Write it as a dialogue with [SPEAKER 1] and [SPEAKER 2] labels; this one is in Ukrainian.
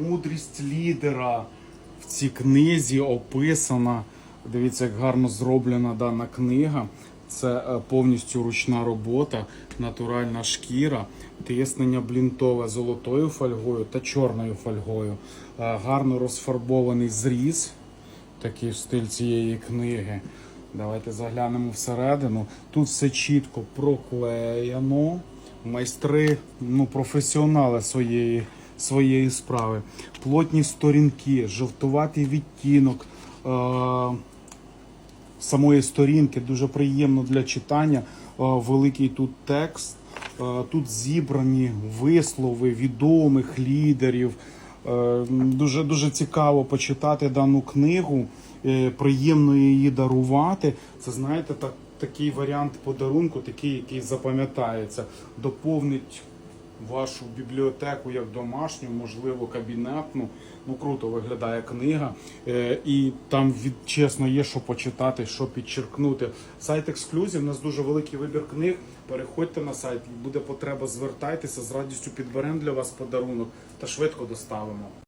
[SPEAKER 1] мудрість лідера в цій книзі описана. Дивіться, як гарно зроблена дана книга. Це е, повністю ручна робота, натуральна шкіра, тиснення блінтове золотою фольгою та чорною фольгою. Е, Гарно розфарбований зріз, такий стиль цієї книги. Давайте заглянемо всередину. Тут все чітко проклеєно. Майстри, ну, професіонали своєї, своєї справи. Плотні сторінки, жовтуватий відтінок. Е- самої сторінки дуже приємно для читання. Е, Великий тут текст. Е, Тут зібрані вислови відомих лідерів. Е, Дуже дуже цікаво почитати дану книгу. Е, Приємно її дарувати. Це знаєте, так, такий варіант подарунку, такий, який запам'ятається, доповнить вашу бібліотеку як домашню, можливо, кабінетну. Ну круто виглядає книга, Е, і там від чесно є що почитати, що підчеркнути. Сайт ексклюзів. У нас дуже великий вибір книг. Переходьте на сайт, буде потреба, звертайтеся з радістю підберемо для вас подарунок та швидко доставимо.